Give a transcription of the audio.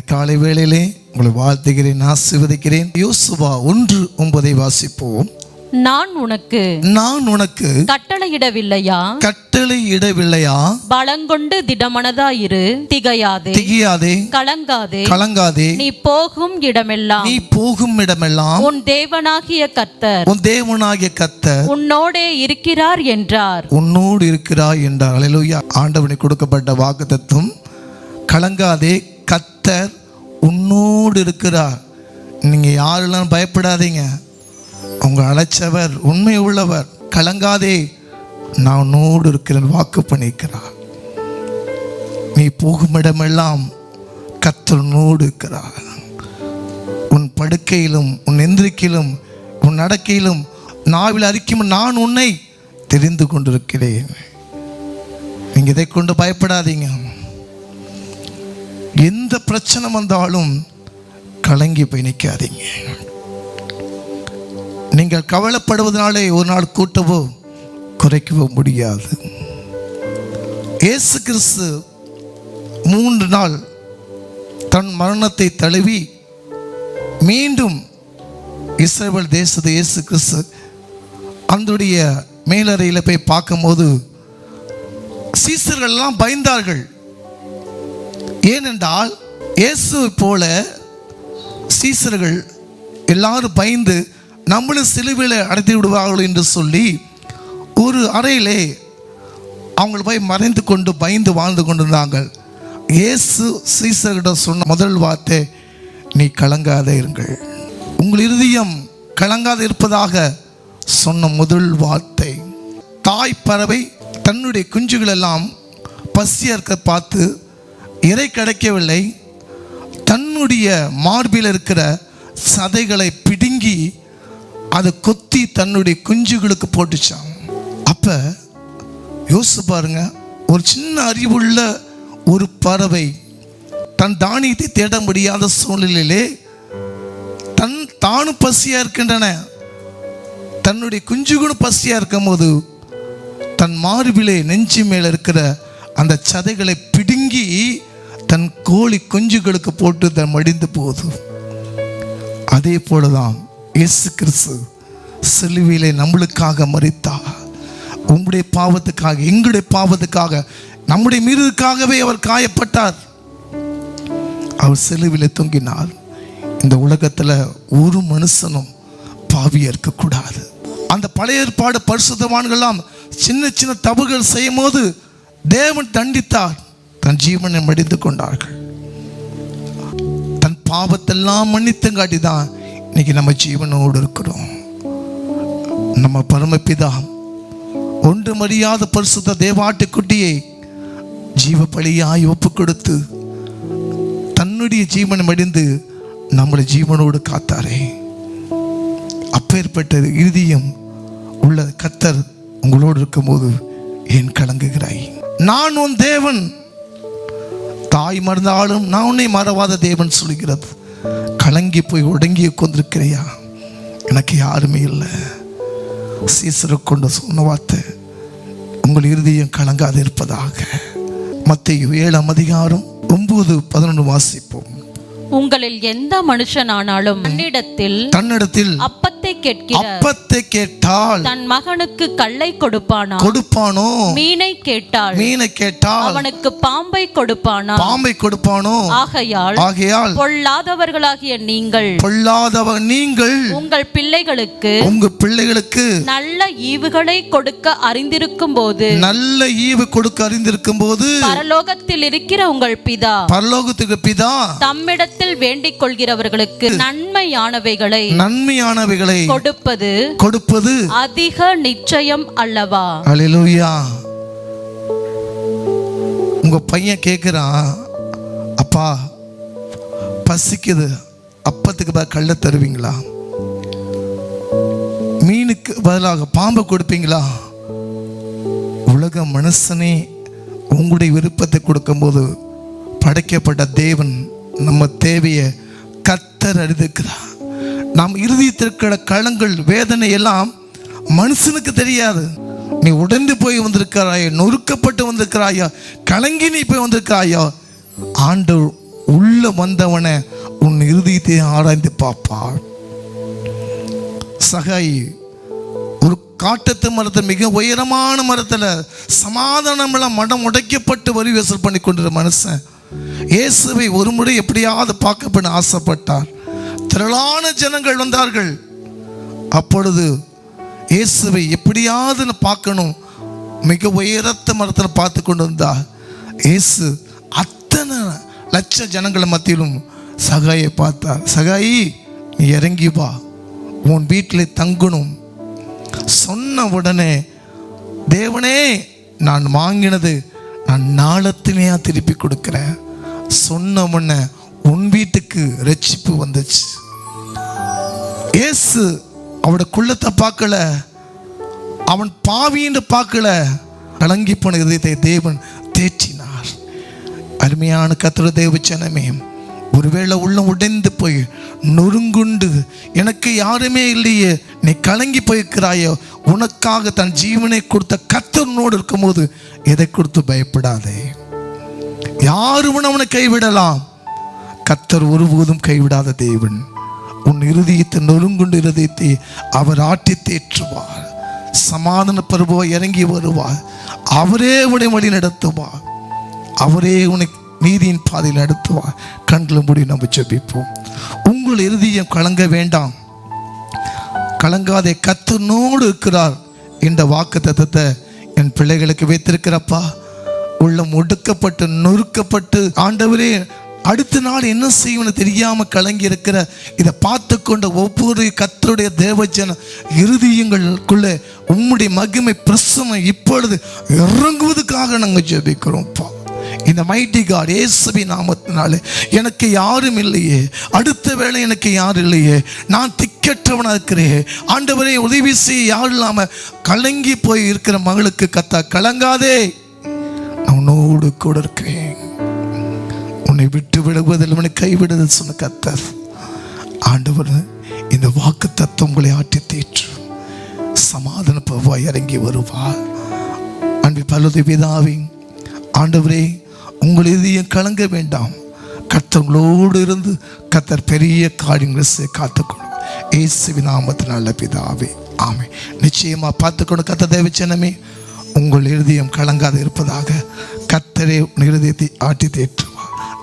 இந்த காலை வேளையிலே உங்களை வாழ்த்துகிறேன் ஆசீர்வதிக்கிறேன். யோசுவா ஒன்று ஒன்பதை வாசிப்போம். நான் உனக்கு நான் உனக்கு கட்டளையிடவில்லையா? கட்டளை இடவில்லையா பலங்கொண்டு திடமனதாயிரு. திகையாதே. திகியாதே. கலங்காதே. கலங்காதே. நீ போகும் இடமெல்லாம். நீ போகும் இடமெல்லாம் உன் தேவனாகிய கர்த்தர் உன் தேவனாகிய கத்தர் உன்னோடே இருக்கிறார் என்றார். உன்னோடு இருக்கிறாய் என்றார். அல்லேலூயா ஆண்டவனுக்கு கொடுக்கப்பட்ட வாக்குத்தத்தம். கலங்காதே கர்த்தர் உன்னோடு இருக்கிறார். நீங்க யாரெல்லாம் பயப்படாதீங்க. உங்க அழைச்சவர் உண்மை உள்ளவர் கலங்காதே. நான் உன்னோடு இருக்கிறேன் வாக்கு பண்ணிக்கிறார். நீ போகும் இடமெல்லாம் கர்த்தர் உன்னோடு இருக்கிறார். உன் படுக்கையிலும் உன் எந்திரிக்கையிலும் உன் நடக்கையிலும் நாவில் அறிக்கும் நான் உன்னை தெரிந்து கொண்டிருக்கிறேன். நீங்க இதை கொண்டு பயப்படாதீங்க. எந்த பிரச்சனை வந்தாலும் கலங்கி போய் நிற்காதீங்க நீங்கள் கவலைப்படுவதனாலே ஒரு நாள் கூட்டவோ குறைக்கவோ முடியாது. இயேசு கிறிஸ்து மூன்று நாள் தன் மரணத்தை தழுவி மீண்டும் இஸ்ரேல் தேசத்து இயேசு கிறிஸ்து அந்தடைய மேலறையில் போய் பார்க்கும்போது சீசர்கள்லாம் பயந்தார்கள். ஏனென்றால் இயேசு போல சீசர்கள் எல்லாரும் பயந்து நம்மளும் சிலுவையில் அடைத்து விடுவார்கள் என்று சொல்லி ஒரு அறையிலே அவங்கள போய் மறைந்து கொண்டு பயந்து வாழ்ந்து கொண்டிருந்தாங்க இயேசு சீசர்களிடம் சொன்ன முதல் வார்த்தை நீ கலங்காத இருங்கள். உங்கள் இருதயம் கலங்காத இருப்பதாக சொன்ன முதல் வார்த்தை. தாய் பறவை தன்னுடைய குஞ்சுகளெல்லாம் பசியாக இருக்க பார்த்து இறை கிடைக்கவில்லை. தன்னுடைய மார்பில் இருக்கிற சதைகளை பிடுங்கி அதை கொத்தி தன்னுடைய குஞ்சுகளுக்கு போட்டுச்சான் அப்போ யோசிச்சு பாருங்க ஒரு சின்ன அறிவுள்ள ஒரு பறவை தன் தானியத்தை தேட முடியாத சூழ்நிலையிலே தன் தானும் பசியாக இருக்கின்றன. தன்னுடைய குஞ்சுகளும் பசியா இருக்கும்போது தன் மார்பிலே நெஞ்சு மேலே இருக்கிற அந்த சதைகளை பிடுங்கி தன் கோழி குஞ்சுகளுக்கு போட்டு தன் மடிந்து போகுது. அதே போலதான் இயேசு கிறிஸ்து சிலுவையிலே நம்மளுக்காக மறித்தா உங்களுடைய பாவத்துக்காக எங்களுடைய பாவத்துக்காக நம்முடைய மீறதுக்காகவே அவர் காயப்பட்டார். அவர் சிலுவிலே தொங்கினார். இந்த உலகத்துல ஒரு மனுஷனும் பாவியா இருக்கக்கூடாது. அந்த பழைய ஏற்பாடு பரிசுத்தவான்கள்லாம் சின்ன சின்ன தவறுகள் செய்யும் போது தேவன் தண்டித்தார். தன் ஜீவனை மடிந்து கொண்டார்கள் தன் பாவத்தெல்லாம் மன்னித்தங்காட்டி தான் இன்னைக்கு நம்ம ஜீவனோடு இருக்கிறோம். நம்ம பரமபிதா ஒன்று மரியாத பரிசுத்த தேவாட்டுக்குட்டியை ஜீவ பலியாய் ஒப்பு கொடுத்து தன்னுடைய ஜீவனை மடிந்து நம்மளை ஜீவனோடு காத்தாரே. அப்பேற்பட்ட இறுதியம் உள்ள கத்தர் உங்களோடு இருக்கும்போது ஏன் கலங்குகிறாய்? நான் உன் தேவன். தாய் மறந்தாலும் நான் உன்னை மறவாத தேவன் சொல்கிறது கலங்கி போய் ஒடுங்கி கொண்டிருக்கிறையா எனக்கு யாருமே இல்லை. சீசரை கொண்டு சொன்ன வார்த்தை உங்கள் இருதயம் கலங்காது இருப்பதாக. மத்திய ஏழாம் அதிகாரம் ஒன்பது பதினொன்று வாசிப்போம். உங்களில் எந்த மனுஷனானாலும் தன்னிடத்தில் தன்னிடத்தில் அப்பத்தை கேட்கிற அப்பத்தை கேட்டால் தன் மகனுக்கு கல்லை கொடுப்பானா கொடுப்பானோ? மீனை கேட்டால் மீனை கேட்டால் அவனுக்கு பாம்பை கொடுப்பானா பாம்பை கொடுப்பானோ? ஆகையால் ஆகையால் பொல்லாதவர்களாகிய நீங்கள் பொல்லாதவன் நீங்கள் உங்கள் பிள்ளைகளுக்கு உங்க பிள்ளைகளுக்கு நல்ல ஈவுகளை கொடுக்க அறிந்திருக்கும் போது நல்ல ஈவு கொடுக்க அறிந்திருக்கும் போது பரலோகத்தில் இருக்கிற உங்கள் பிதா பரலோகத்துக்கு பிதா தம்மிடத்தில் வேண்டிக் கொள்கிறவர்களுக்கு நன்மையானவைகளை நன்மையானவைகளை கொடுப்பது கொடுப்பது அதிக நிச்சயம் அல்லவா? அலிலூயா உங்க பையன் கேட்குறான் அப்பா பசிக்குது அப்பத்துக்கு பதில் கள்ள தருவீங்களா? மீனுக்கு பதிலாக பாம்பை கொடுப்பீங்களா? உலக மனுஷனே உங்களுடைய விருப்பத்தை கொடுக்கும்போது படைக்கப்பட்ட தேவன் நம்ம தேவையை கத்தர் அறிந்திருக்கிறார். நாம் இருக்கிற களங்கள் வேதனை எல்லாம் மனுஷனுக்கு தெரியாது. நீ உடந்து போய் வந்திருக்கிறாயோ நொறுக்கப்பட்டு வந்திருக்கிறாயா கலங்கி நீ போய் வந்திருக்கிறாயோ? ஆண்டவர் உள்ள வந்தவனை உன் இறுதியத்தை ஆராய்ந்து பார்ப்பாள் சகை ஒரு காட்டத்து மரத்தை மிக உயரமான மரத்தில் சமாதானமெல்லாம் மடம் உடைக்கப்பட்டு வரி வசூல் பண்ணி கொண்டிருந்த மனுஷன் இயேசுவை ஒரு முறை எப்படியாவது பார்க்க ஆசைப்பட்டார். திரளான ஜனங்கள் வந்தார்கள். அப்பொழுது இயேசுவை எப்படியாவது பார்க்கணும். மிக உயரத்த மரத்தில் பார்த்து கொண்டு வந்தா இயேசு அத்தனை லட்ச ஜனங்களை மத்தியிலும் சகாயை பார்த்தா சகாயி நீ இறங்கி வா. உன் வீட்டில் தங்கணும். சொன்ன உடனே தேவனே நான் வாங்கினது நான் நாளத்திலேயா திருப்பி கொடுக்குறேன். சொன்ன உடனே உன் வீட்டுக்கு ரட்சிப்பு வந்துச்சு. இயேசு அவனோட குள்ளத்தை பார்க்கல. அவன் பாவின்னு பார்க்கல. கலங்கி போன இதயத்தை தேவன் தேற்றினார். அருமையான கத்திர தேவச்சனமே ஒருவேளை உள்ளம் உடைந்து போய் நொறுங்குண்டு எனக்கு யாருமே இல்லையே நீ கலங்கி போயிருக்கிறாயோ உனக்காக தன் ஜீவனை கொடுத்த கத்தனோடு இருக்கும்போது எதை கொடுத்து பயப்படாதே. யாரும் அவனை கைவிடலாம்? கத்தர் ஒருபோதும் கைவிடாத தேவன். உன் இருதயத்தை நொறுங்குண்டு இருதயத்தை அவர் ஆட்டி தேற்றுவார். சமாதான பருவம் இறங்கி வருவார். அவரே உன்னை வழி நடத்துவார். அவரே உன்னை நீதியின் பாதையில் நடத்துவார். கண்களை மூடி நம்ம ஜெபிப்போம். உங்கள் இருதயம் கலங்க வேண்டாம். கலங்காதே கத்தனோடு இருக்கிறார் இந்த வாக்கு தத்தத்தை என் பிள்ளைகளுக்கு வைத்திருக்கிறப்பா. உள்ளம் ஒடுக்கப்பட்டு நொறுக்கப்பட்டு ஆண்டவரே அடுத்த நாள் என்ன செய்யும்னு தெரியாமல் கலங்கி இருக்கிற இதை பார்த்து கொண்ட ஒவ்வொரு கத்தருடைய தேவஜன இறுதியங்களுக்குள்ளே உம்முடைய மகிமை பிரசனம் இப்பொழுது இறங்குவதற்காக நாங்கள் ஜெபிக்கிறோம்ப்பா. இந்த மைட்டி காட் ஏசபி நாமத்தினாலே எனக்கு யாரும் இல்லையே. அடுத்த வேளை எனக்கு யாரும் இல்லையே. நான் திக்கற்றவனாக இருக்கிறேன். ஆண்டவரை உதவி செய்ய யாரும் இல்லாமல் கலங்கி போய் இருக்கிற மகளுக்கு கத்தா கலங்காதே. அவனோடு கூட இருக்கிறேன் உன்னை விட்டு விடுவதில் உன்னை கைவிடுதல் சொன்ன கத்தர் ஆண்டவர் இந்த வாக்கு தத்துவங்களை உங்களை ஆட்டி தேற்று. சமாதான பவாய் இறங்கி வருவார். அன்பு பல்லது விதாவி ஆண்டவரே உங்கள் இதையும் கலங்க வேண்டாம். கத்தவங்களோடு இருந்து கத்தர் பெரிய காரியங்களை காத்துக்கொள்ளும். ஏசுவி நாமத்தில் நல்ல பிதாவே ஆமை நிச்சயமாக பார்த்துக்கொண்டு கத்த தேவச்சனமே உங்கள் இருதயம் கலங்காது இருப்பதாக கத்தரே உன் இருதயத்தை ஆட்டி தேற்றுவார்